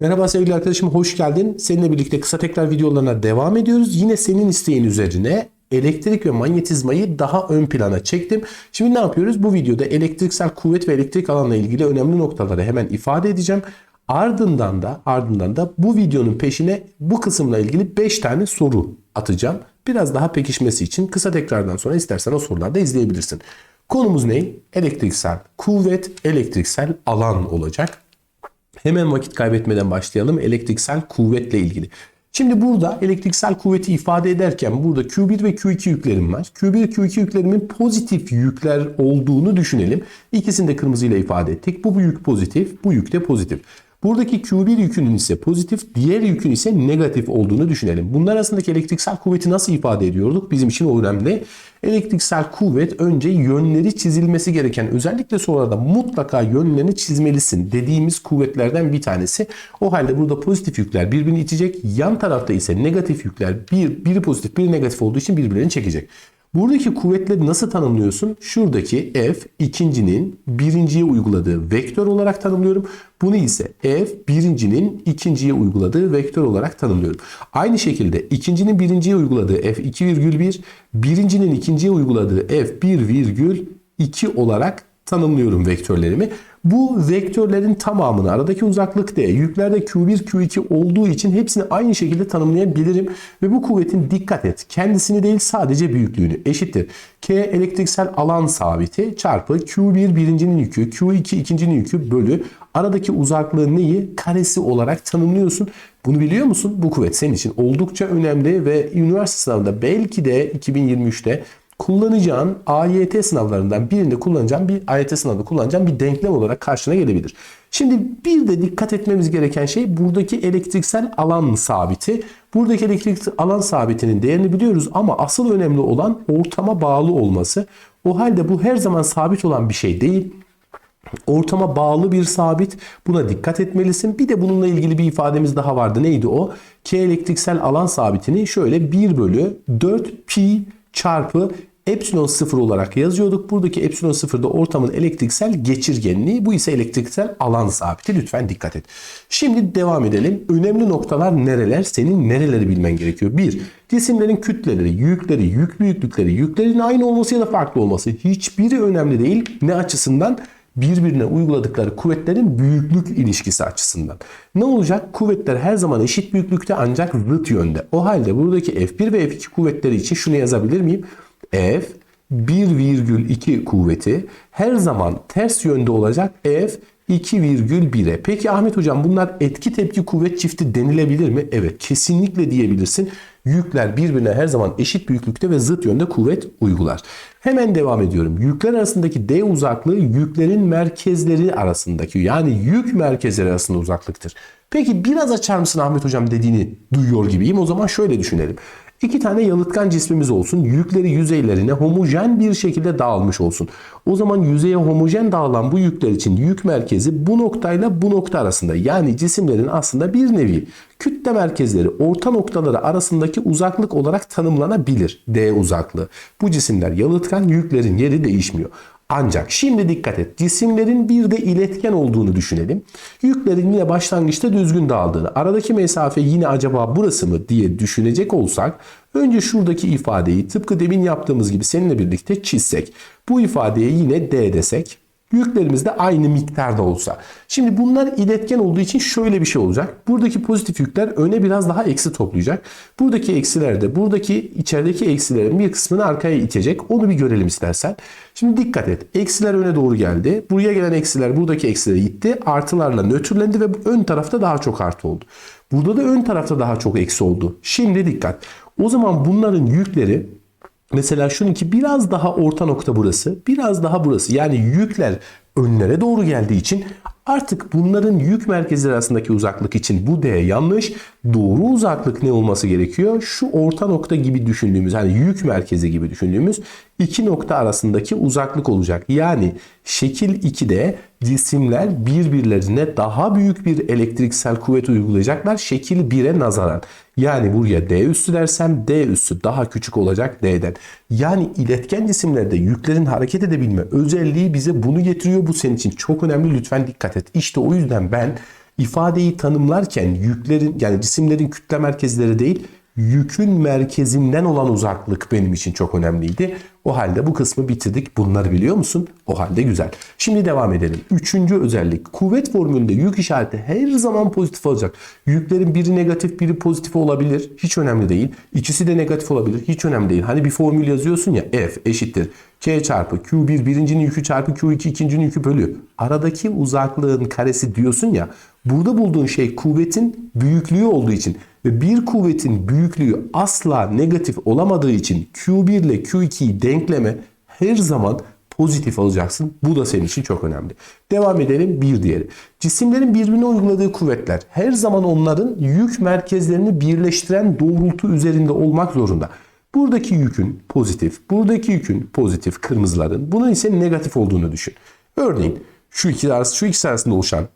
Merhaba sevgili arkadaşım hoş geldin. Seninle birlikte kısa tekrar videolarına devam ediyoruz. Yine senin isteğin üzerine elektrik ve manyetizmayı daha ön plana çektim. Şimdi ne yapıyoruz? Bu videoda elektriksel kuvvet ve elektrik alanla ilgili önemli noktaları hemen ifade edeceğim. Ardından da ardından da bu videonun peşine bu kısımla ilgili 5 tane soru atacağım. Biraz daha pekişmesi için kısa tekrardan sonra istersen o soruları da izleyebilirsin. Konumuz ne? Elektriksel kuvvet, elektriksel alan olacak. Hemen vakit kaybetmeden başlayalım elektriksel kuvvetle ilgili. Şimdi burada elektriksel kuvveti ifade ederken burada Q1 ve Q2 yüklerim var. Q1 Q2 yüklerimin pozitif yükler olduğunu düşünelim. İkisini de kırmızıyla ifade ettik. Bu, bu yük pozitif, bu yük de pozitif. Buradaki Q1 yükünün ise pozitif, diğer yükün ise negatif olduğunu düşünelim. Bunlar arasındaki elektriksel kuvveti nasıl ifade ediyorduk? Bizim için o önemli. Elektriksel kuvvet önce yönleri çizilmesi gereken özellikle sonra mutlaka yönlerini çizmelisin dediğimiz kuvvetlerden bir tanesi. O halde burada pozitif yükler birbirini itecek. Yan tarafta ise negatif yükler bir, biri pozitif biri negatif olduğu için birbirlerini çekecek. Buradaki kuvvetleri nasıl tanımlıyorsun? Şuradaki F ikincinin birinciye uyguladığı vektör olarak tanımlıyorum. Bunu ise F birincinin ikinciye uyguladığı vektör olarak tanımlıyorum. Aynı şekilde ikincinin birinciye uyguladığı F 2,1, birincinin ikinciye uyguladığı F 1,2 olarak tanımlıyorum vektörlerimi. Bu vektörlerin tamamını aradaki uzaklık D, yüklerde Q1, Q2 olduğu için hepsini aynı şekilde tanımlayabilirim. Ve bu kuvvetin dikkat et kendisini değil sadece büyüklüğünü eşittir. K elektriksel alan sabiti çarpı Q1 birincinin yükü, Q2 ikincinin yükü bölü aradaki uzaklığı neyi? Karesi olarak tanımlıyorsun. Bunu biliyor musun? Bu kuvvet senin için oldukça önemli ve üniversite sınavında belki de 2023'te kullanacağın AYT sınavlarından birinde kullanacağın bir AYT sınavında kullanacağın bir denklem olarak karşına gelebilir. Şimdi bir de dikkat etmemiz gereken şey buradaki elektriksel alan sabiti. Buradaki elektrik alan sabitinin değerini biliyoruz ama asıl önemli olan ortama bağlı olması. O halde bu her zaman sabit olan bir şey değil. Ortama bağlı bir sabit. Buna dikkat etmelisin. Bir de bununla ilgili bir ifademiz daha vardı. Neydi o? K elektriksel alan sabitini şöyle 1 bölü 4 pi çarpı epsilon 0 olarak yazıyorduk. Buradaki epsilon 0 da ortamın elektriksel geçirgenliği. Bu ise elektriksel alan sabiti. Lütfen dikkat et. Şimdi devam edelim. Önemli noktalar nereler? Senin nereleri bilmen gerekiyor? 1. Cisimlerin kütleleri, yükleri, yük büyüklükleri, yüklerin aynı olması ya da farklı olması hiçbiri önemli değil. Ne açısından? birbirine uyguladıkları kuvvetlerin büyüklük ilişkisi açısından. Ne olacak? Kuvvetler her zaman eşit büyüklükte ancak zıt yönde. O halde buradaki F1 ve F2 kuvvetleri için şunu yazabilir miyim? F 1,2 kuvveti her zaman ters yönde olacak F 2,1'e. Peki Ahmet hocam bunlar etki tepki kuvvet çifti denilebilir mi? Evet kesinlikle diyebilirsin. Yükler birbirine her zaman eşit büyüklükte ve zıt yönde kuvvet uygular. Hemen devam ediyorum. Yükler arasındaki D uzaklığı yüklerin merkezleri arasındaki yani yük merkezleri arasında uzaklıktır. Peki biraz açar mısın Ahmet hocam dediğini duyuyor gibiyim. O zaman şöyle düşünelim. İki tane yalıtkan cismimiz olsun. Yükleri yüzeylerine homojen bir şekilde dağılmış olsun. O zaman yüzeye homojen dağılan bu yükler için yük merkezi bu noktayla bu nokta arasında. Yani cisimlerin aslında bir nevi kütle merkezleri orta noktaları arasındaki uzaklık olarak tanımlanabilir. D uzaklığı. Bu cisimler yalıtkan yüklerin yeri değişmiyor. Ancak şimdi dikkat et. Cisimlerin bir de iletken olduğunu düşünelim. Yüklerin yine başlangıçta düzgün dağıldığını, aradaki mesafe yine acaba burası mı diye düşünecek olsak önce şuradaki ifadeyi tıpkı demin yaptığımız gibi seninle birlikte çizsek. Bu ifadeye yine D desek. Yüklerimiz de aynı miktarda olsa. Şimdi bunlar iletken olduğu için şöyle bir şey olacak. Buradaki pozitif yükler öne biraz daha eksi toplayacak. Buradaki eksiler de buradaki içerideki eksilerin bir kısmını arkaya itecek. Onu bir görelim istersen. Şimdi dikkat et. Eksiler öne doğru geldi. Buraya gelen eksiler buradaki eksilere itti. Artılarla nötrlendi ve ön tarafta daha çok artı oldu. Burada da ön tarafta daha çok eksi oldu. Şimdi dikkat. O zaman bunların yükleri Mesela şununki biraz daha orta nokta burası. Biraz daha burası. Yani yükler önlere doğru geldiği için artık bunların yük merkezleri arasındaki uzaklık için bu D yanlış. Doğru uzaklık ne olması gerekiyor? Şu orta nokta gibi düşündüğümüz hani yük merkezi gibi düşündüğümüz iki nokta arasındaki uzaklık olacak. Yani şekil 2'de cisimler birbirlerine daha büyük bir elektriksel kuvvet uygulayacaklar şekil 1'e nazaran. Yani buraya D üssü dersem D üssü daha küçük olacak D'den. Yani iletken cisimlerde yüklerin hareket edebilme özelliği bize bunu getiriyor. Bu senin için çok önemli. Lütfen dikkat et. İşte o yüzden ben ifadeyi tanımlarken yüklerin yani cisimlerin kütle merkezleri değil yükün merkezinden olan uzaklık benim için çok önemliydi. O halde bu kısmı bitirdik. Bunları biliyor musun? O halde güzel. Şimdi devam edelim. Üçüncü özellik. Kuvvet formülünde yük işareti her zaman pozitif olacak. Yüklerin biri negatif biri pozitif olabilir. Hiç önemli değil. İkisi de negatif olabilir. Hiç önemli değil. Hani bir formül yazıyorsun ya F eşittir. K çarpı Q1 birincinin yükü çarpı Q2 ikincinin yükü bölü. Aradaki uzaklığın karesi diyorsun ya. Burada bulduğun şey kuvvetin büyüklüğü olduğu için ve bir kuvvetin büyüklüğü asla negatif olamadığı için Q1 ile Q2'yi denkleme her zaman pozitif alacaksın. Bu da senin için çok önemli. Devam edelim bir diğeri. Cisimlerin birbirine uyguladığı kuvvetler her zaman onların yük merkezlerini birleştiren doğrultu üzerinde olmak zorunda. Buradaki yükün pozitif, buradaki yükün pozitif kırmızıların bunun ise negatif olduğunu düşün. Örneğin şu iki arası şu ikisi arasında oluşan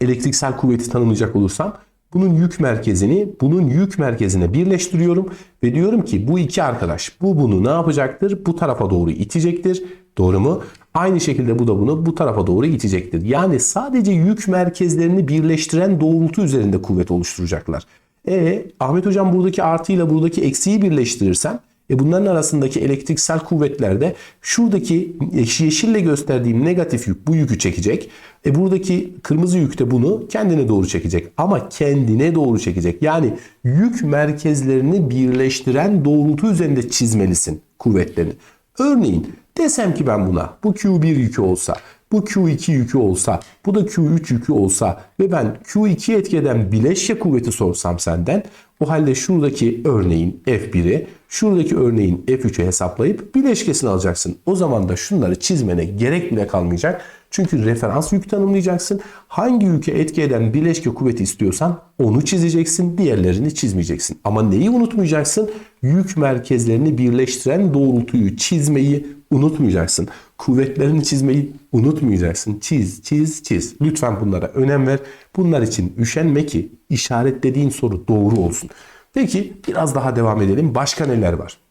elektriksel kuvveti tanımlayacak olursam bunun yük merkezini bunun yük merkezine birleştiriyorum ve diyorum ki bu iki arkadaş bu bunu ne yapacaktır? Bu tarafa doğru itecektir. Doğru mu? Aynı şekilde bu da bunu bu tarafa doğru itecektir. Yani sadece yük merkezlerini birleştiren doğrultu üzerinde kuvvet oluşturacaklar. E Ahmet hocam buradaki artı ile buradaki eksiyi birleştirirsem e bunların arasındaki elektriksel kuvvetlerde şuradaki yeşille gösterdiğim negatif yük bu yükü çekecek. E buradaki kırmızı yük de bunu kendine doğru çekecek. Ama kendine doğru çekecek. Yani yük merkezlerini birleştiren doğrultu üzerinde çizmelisin kuvvetlerini. Örneğin desem ki ben buna bu Q1 yükü olsa bu Q2 yükü olsa, bu da Q3 yükü olsa ve ben Q2 etkeden bileşke kuvveti sorsam senden o halde şuradaki örneğin F1'i, şuradaki örneğin F3'ü hesaplayıp bileşkesini alacaksın. O zaman da şunları çizmene gerek bile kalmayacak. Çünkü referans yük tanımlayacaksın. Hangi yüke etki eden bileşke kuvveti istiyorsan onu çizeceksin. Diğerlerini çizmeyeceksin. Ama neyi unutmayacaksın? Yük merkezlerini birleştiren doğrultuyu çizmeyi unutmayacaksın. Kuvvetlerini çizmeyi unutmayacaksın. Çiz, çiz, çiz. Lütfen bunlara önem ver. Bunlar için üşenme ki işaretlediğin soru doğru olsun. Peki biraz daha devam edelim. Başka neler var?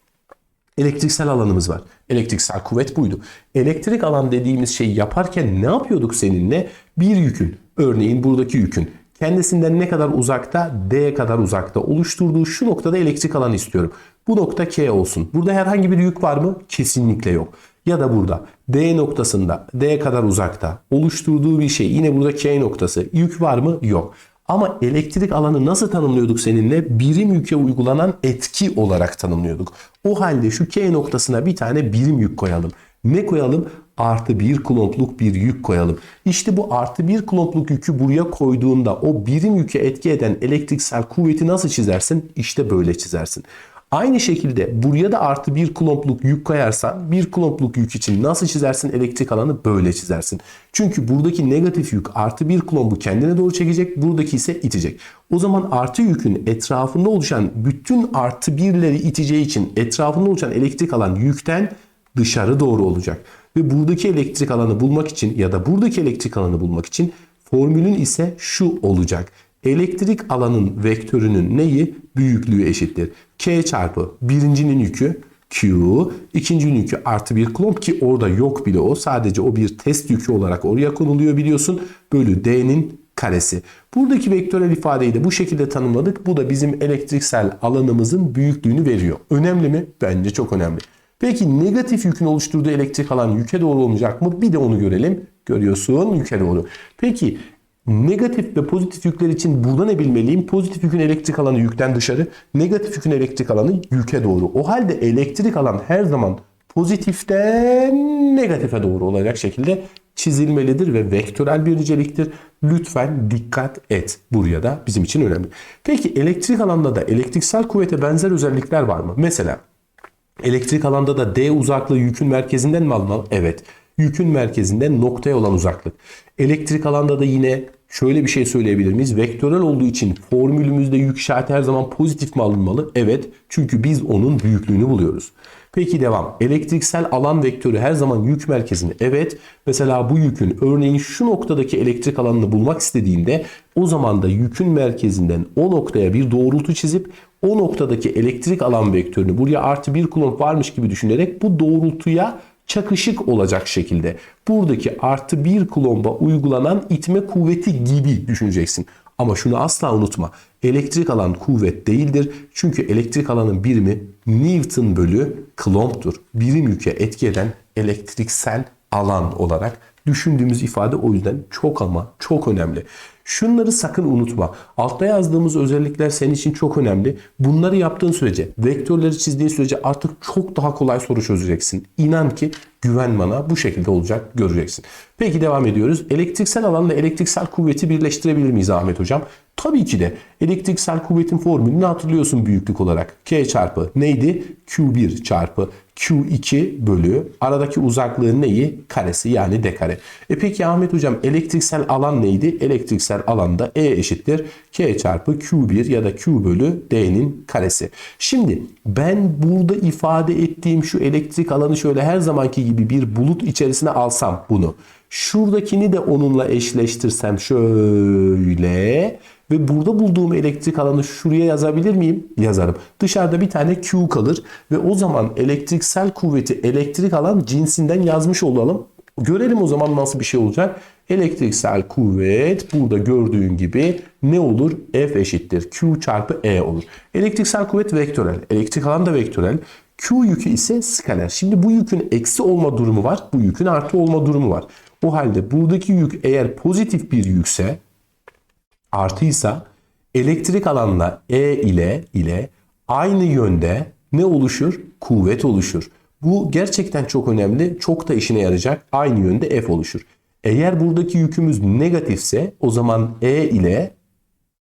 Elektriksel alanımız var. Elektriksel kuvvet buydu. Elektrik alan dediğimiz şeyi yaparken ne yapıyorduk seninle? Bir yükün, örneğin buradaki yükün kendisinden ne kadar uzakta? D kadar uzakta oluşturduğu şu noktada elektrik alanı istiyorum. Bu nokta K olsun. Burada herhangi bir yük var mı? Kesinlikle yok. Ya da burada D noktasında D kadar uzakta oluşturduğu bir şey yine burada K noktası yük var mı? Yok. Ama elektrik alanı nasıl tanımlıyorduk seninle? Birim yüke uygulanan etki olarak tanımlıyorduk. O halde şu K noktasına bir tane birim yük koyalım. Ne koyalım? Artı bir klompluk bir yük koyalım. İşte bu artı bir klompluk yükü buraya koyduğunda o birim yüke etki eden elektriksel kuvveti nasıl çizersin? İşte böyle çizersin. Aynı şekilde buraya da artı bir klompluk yük koyarsan bir klompluk yük için nasıl çizersin elektrik alanı böyle çizersin. Çünkü buradaki negatif yük artı bir klombu kendine doğru çekecek buradaki ise itecek. O zaman artı yükün etrafında oluşan bütün artı birleri iteceği için etrafında oluşan elektrik alan yükten dışarı doğru olacak. Ve buradaki elektrik alanı bulmak için ya da buradaki elektrik alanı bulmak için formülün ise şu olacak. Elektrik alanın vektörünün neyi? Büyüklüğü eşittir. K çarpı birincinin yükü Q, ikincinin yükü artı bir klomp ki orada yok bile o. Sadece o bir test yükü olarak oraya konuluyor biliyorsun. Bölü D'nin karesi. Buradaki vektörel ifadeyi de bu şekilde tanımladık. Bu da bizim elektriksel alanımızın büyüklüğünü veriyor. Önemli mi? Bence çok önemli. Peki negatif yükün oluşturduğu elektrik alan yüke doğru olmayacak mı? Bir de onu görelim. Görüyorsun yüke doğru. Peki negatif ve pozitif yükler için burada ne bilmeliyim? Pozitif yükün elektrik alanı yükten dışarı, negatif yükün elektrik alanı yüke doğru. O halde elektrik alan her zaman pozitiften negatife doğru olacak şekilde çizilmelidir ve vektörel bir niceliktir. Lütfen dikkat et. Buraya da bizim için önemli. Peki elektrik alanda da elektriksel kuvvete benzer özellikler var mı? Mesela elektrik alanda da D uzaklığı yükün merkezinden mi alınmalı? Evet. Yükün merkezinden noktaya olan uzaklık. Elektrik alanda da yine şöyle bir şey söyleyebilir miyiz? Vektörel olduğu için formülümüzde yük işareti her zaman pozitif mi alınmalı? Evet. Çünkü biz onun büyüklüğünü buluyoruz. Peki devam. Elektriksel alan vektörü her zaman yük merkezini. Evet. Mesela bu yükün örneğin şu noktadaki elektrik alanını bulmak istediğinde o zaman da yükün merkezinden o noktaya bir doğrultu çizip o noktadaki elektrik alan vektörünü buraya artı bir kulomb varmış gibi düşünerek bu doğrultuya çakışık olacak şekilde buradaki artı bir kulomba uygulanan itme kuvveti gibi düşüneceksin. Ama şunu asla unutma. Elektrik alan kuvvet değildir. Çünkü elektrik alanın birimi Newton bölü Coulomb'dur. Birim yüke etki eden elektriksel alan olarak düşündüğümüz ifade o yüzden çok ama çok önemli. Şunları sakın unutma. Altta yazdığımız özellikler senin için çok önemli. Bunları yaptığın sürece, vektörleri çizdiğin sürece artık çok daha kolay soru çözeceksin. İnan ki güven bana bu şekilde olacak göreceksin. Peki devam ediyoruz. Elektriksel alanla elektriksel kuvveti birleştirebilir miyiz Ahmet Hocam? Tabii ki de elektriksel kuvvetin formülünü hatırlıyorsun büyüklük olarak. K çarpı neydi? Q1 çarpı Q2 bölü aradaki uzaklığın neyi? Karesi yani d kare. E peki Ahmet hocam elektriksel alan neydi? Elektriksel alanda E eşittir K çarpı Q1 ya da Q bölü D'nin karesi. Şimdi ben burada ifade ettiğim şu elektrik alanı şöyle her zamanki gibi bir bulut içerisine alsam bunu. Şuradakini de onunla eşleştirsem şöyle ve burada bulduğum elektrik alanı şuraya yazabilir miyim? Yazarım. Dışarıda bir tane Q kalır ve o zaman elektriksel kuvveti elektrik alan cinsinden yazmış olalım. Görelim o zaman nasıl bir şey olacak. Elektriksel kuvvet burada gördüğün gibi ne olur? F eşittir. Q çarpı E olur. Elektriksel kuvvet vektörel. Elektrik alan da vektörel. Q yükü ise skaler. Şimdi bu yükün eksi olma durumu var. Bu yükün artı olma durumu var. O halde buradaki yük eğer pozitif bir yükse artıysa elektrik alanla E ile ile aynı yönde ne oluşur? Kuvvet oluşur. Bu gerçekten çok önemli. Çok da işine yarayacak. Aynı yönde F oluşur. Eğer buradaki yükümüz negatifse o zaman E ile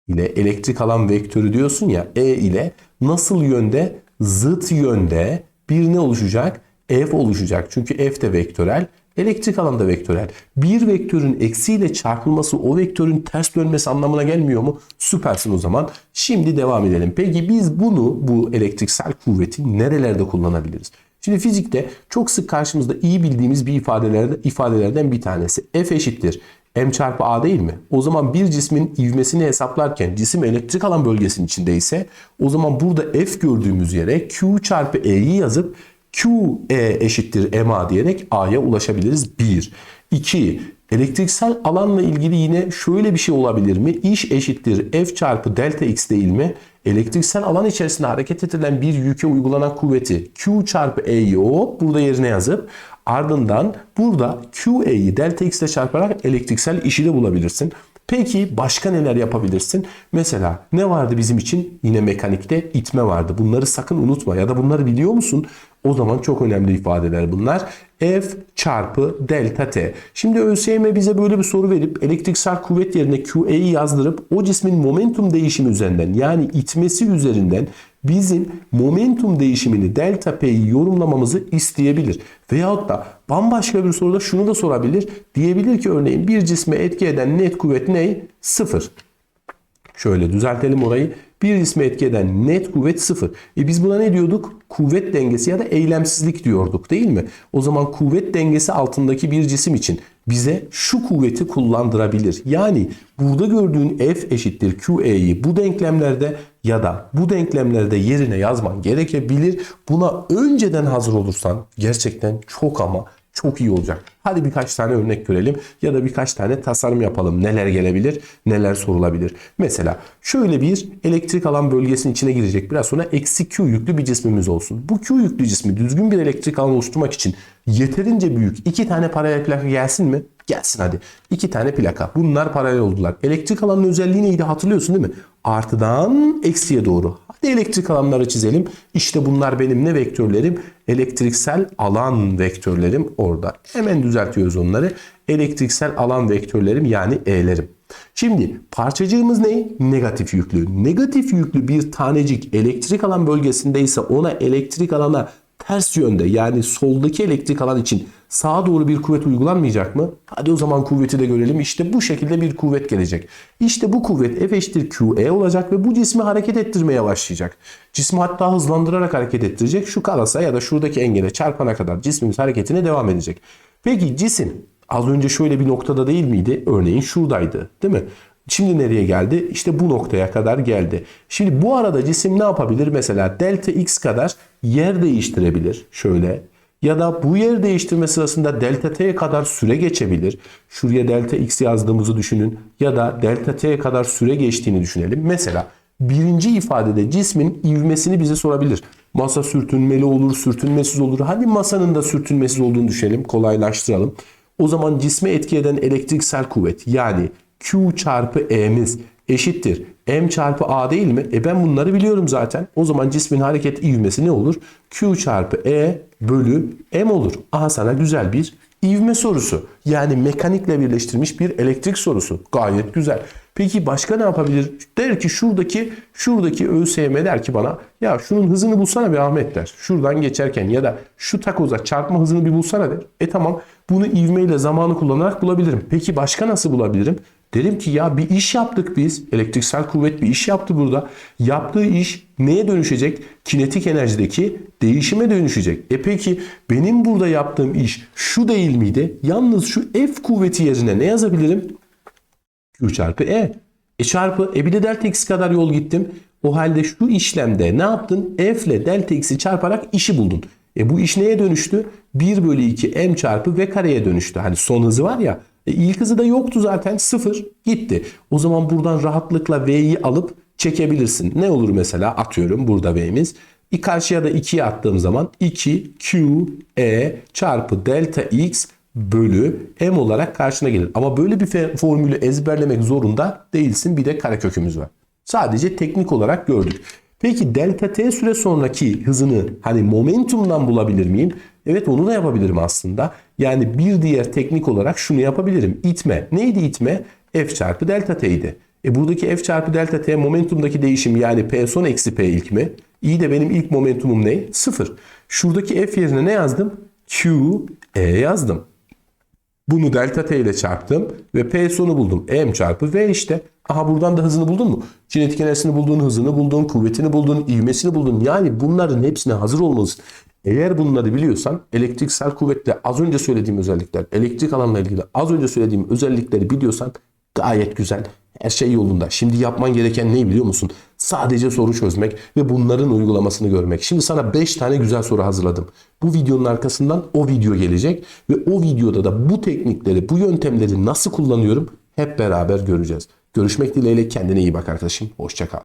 ile elektrik alan vektörü diyorsun ya E ile nasıl yönde? Zıt yönde bir ne oluşacak? F oluşacak. Çünkü F de vektörel. Elektrik alan da vektörel. Bir vektörün eksiyle çarpılması o vektörün ters dönmesi anlamına gelmiyor mu? Süpersin o zaman. Şimdi devam edelim. Peki biz bunu bu elektriksel kuvveti nerelerde kullanabiliriz? Şimdi fizikte çok sık karşımızda iyi bildiğimiz bir ifadelerden, ifadelerden bir tanesi. F eşittir m çarpı a değil mi? O zaman bir cismin ivmesini hesaplarken cisim elektrik alan bölgesinin içindeyse o zaman burada F gördüğümüz yere Q çarpı E'yi yazıp Q E eşittir MA diyerek A'ya ulaşabiliriz. 1. 2. Elektriksel alanla ilgili yine şöyle bir şey olabilir mi? İş eşittir F çarpı delta X değil mi? Elektriksel alan içerisinde hareket edilen bir yüke uygulanan kuvveti Q çarpı E'yi o burada yerine yazıp ardından burada QE'yi delta X ile çarparak elektriksel işi de bulabilirsin. Peki başka neler yapabilirsin? Mesela ne vardı bizim için? Yine mekanikte itme vardı. Bunları sakın unutma ya da bunları biliyor musun? O zaman çok önemli ifadeler bunlar. F çarpı delta T. Şimdi ÖSYM bize böyle bir soru verip elektriksel kuvvet yerine QE'yi yazdırıp o cismin momentum değişimi üzerinden yani itmesi üzerinden bizim momentum değişimini delta P'yi yorumlamamızı isteyebilir. Veyahut da bambaşka bir soruda şunu da sorabilir. Diyebilir ki örneğin bir cisme etki eden net kuvvet ne? Sıfır. Şöyle düzeltelim orayı. Bir cisme etki eden net kuvvet sıfır. E biz buna ne diyorduk? Kuvvet dengesi ya da eylemsizlik diyorduk değil mi? O zaman kuvvet dengesi altındaki bir cisim için bize şu kuvveti kullandırabilir. Yani burada gördüğün F eşittir QE'yi bu denklemlerde ya da bu denklemlerde yerine yazman gerekebilir. Buna önceden hazır olursan gerçekten çok ama çok iyi olacak. Hadi birkaç tane örnek görelim ya da birkaç tane tasarım yapalım. Neler gelebilir, neler sorulabilir. Mesela şöyle bir elektrik alan bölgesinin içine girecek biraz sonra eksi Q yüklü bir cismimiz olsun. Bu Q yüklü cismi düzgün bir elektrik alan oluşturmak için yeterince büyük iki tane paralel plaka gelsin mi? Gelsin hadi. İki tane plaka. Bunlar paralel oldular. Elektrik alanının özelliği neydi hatırlıyorsun değil mi? Artıdan eksiye doğru. Hadi elektrik alanları çizelim. İşte bunlar benim ne vektörlerim? Elektriksel alan vektörlerim orada. Hemen düzeltiyoruz onları. Elektriksel alan vektörlerim yani E'lerim. Şimdi parçacığımız ne? Negatif yüklü. Negatif yüklü bir tanecik elektrik alan bölgesindeyse ona elektrik alana ters yönde yani soldaki elektrik alan için sağa doğru bir kuvvet uygulanmayacak mı? Hadi o zaman kuvveti de görelim. İşte bu şekilde bir kuvvet gelecek. İşte bu kuvvet F eşittir QE olacak ve bu cismi hareket ettirmeye başlayacak. Cismi hatta hızlandırarak hareket ettirecek. Şu kalasa ya da şuradaki engele çarpana kadar cismimiz hareketine devam edecek. Peki cisim az önce şöyle bir noktada değil miydi? Örneğin şuradaydı değil mi? Şimdi nereye geldi? İşte bu noktaya kadar geldi. Şimdi bu arada cisim ne yapabilir? Mesela delta x kadar yer değiştirebilir. Şöyle. Ya da bu yer değiştirme sırasında delta t'ye kadar süre geçebilir. Şuraya delta x yazdığımızı düşünün. Ya da delta t'ye kadar süre geçtiğini düşünelim. Mesela birinci ifadede cismin ivmesini bize sorabilir. Masa sürtünmeli olur, sürtünmesiz olur. Hadi masanın da sürtünmesiz olduğunu düşünelim, kolaylaştıralım. O zaman cisme etki eden elektriksel kuvvet yani Q çarpı E'miz eşittir. M çarpı A değil mi? E ben bunları biliyorum zaten. O zaman cismin hareket ivmesi ne olur? Q çarpı E bölü M olur. Aha sana güzel bir ivme sorusu. Yani mekanikle birleştirilmiş bir elektrik sorusu. Gayet güzel. Peki başka ne yapabilir? Der ki şuradaki şuradaki ÖSYM der ki bana ya şunun hızını bulsana bir Ahmet der. Şuradan geçerken ya da şu takoza çarpma hızını bir bulsana der. E tamam bunu ivmeyle zamanı kullanarak bulabilirim. Peki başka nasıl bulabilirim? Derim ki ya bir iş yaptık biz. Elektriksel kuvvet bir iş yaptı burada. Yaptığı iş neye dönüşecek? Kinetik enerjideki değişime dönüşecek. E peki benim burada yaptığım iş şu değil miydi? Yalnız şu F kuvveti yerine ne yazabilirim? Q çarpı E. E çarpı e bir de delta x kadar yol gittim. O halde şu işlemde ne yaptın? F ile delta x'i çarparak işi buldun. E bu iş neye dönüştü? 1 bölü 2 m çarpı v kareye dönüştü. Hani son hızı var ya. E ilk hızı da yoktu zaten. Sıfır gitti. O zaman buradan rahatlıkla v'yi alıp çekebilirsin. Ne olur mesela atıyorum burada v'miz. İ karşıya da 2'yi attığım zaman 2 q e çarpı delta x bölü m olarak karşına gelir. Ama böyle bir formülü ezberlemek zorunda değilsin. Bir de karekökümüz var. Sadece teknik olarak gördük. Peki delta t süre sonraki hızını hani momentumdan bulabilir miyim? Evet onu da yapabilirim aslında. Yani bir diğer teknik olarak şunu yapabilirim. İtme. Neydi itme? F çarpı delta t'ydi. E buradaki F çarpı delta t momentumdaki değişim yani P son eksi P ilk mi? İyi de benim ilk momentumum ne? Sıfır. Şuradaki F yerine ne yazdım? Q, E yazdım. Bunu delta t ile çarptım ve p sonu buldum. m çarpı v işte. Aha buradan da hızını buldun mu? Kinetik enerjisini buldun, hızını buldun, kuvvetini buldun, ivmesini buldun. Yani bunların hepsine hazır olmalısın. Eğer bunları biliyorsan elektriksel kuvvetle az önce söylediğim özellikler, elektrik alanla ilgili az önce söylediğim özellikleri biliyorsan gayet güzel. Her şey yolunda. Şimdi yapman gereken ne biliyor musun? Sadece soru çözmek ve bunların uygulamasını görmek. Şimdi sana 5 tane güzel soru hazırladım. Bu videonun arkasından o video gelecek ve o videoda da bu teknikleri, bu yöntemleri nasıl kullanıyorum hep beraber göreceğiz. Görüşmek dileğiyle kendine iyi bak arkadaşım. Hoşça kal.